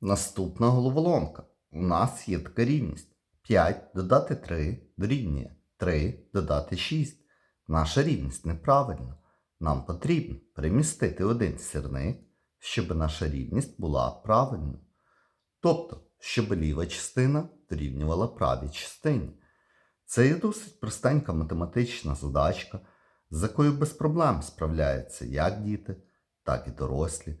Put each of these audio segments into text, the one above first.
Наступна головоломка. У нас є така рівність. 5 додати 3 дорівнює 3 додати 6. Наша рівність неправильна. Нам потрібно перемістити один сірник, щоб наша рівність була правильною. Тобто, щоб ліва частина дорівнювала правій частині. Це є досить простенька математична задачка, з якою без проблем справляються як діти, так і дорослі.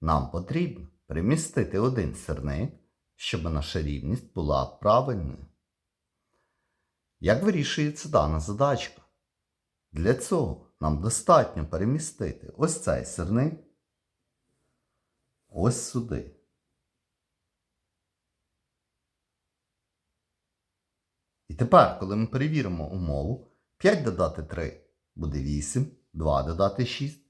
Нам потрібно перемістити один сирник, щоб наша рівність була правильною. Як вирішується дана задачка? Для цього нам достатньо перемістити ось цей сирник ось сюди. І тепер, коли ми перевіримо умову, 5 додати 3 буде 8, 2 додати 6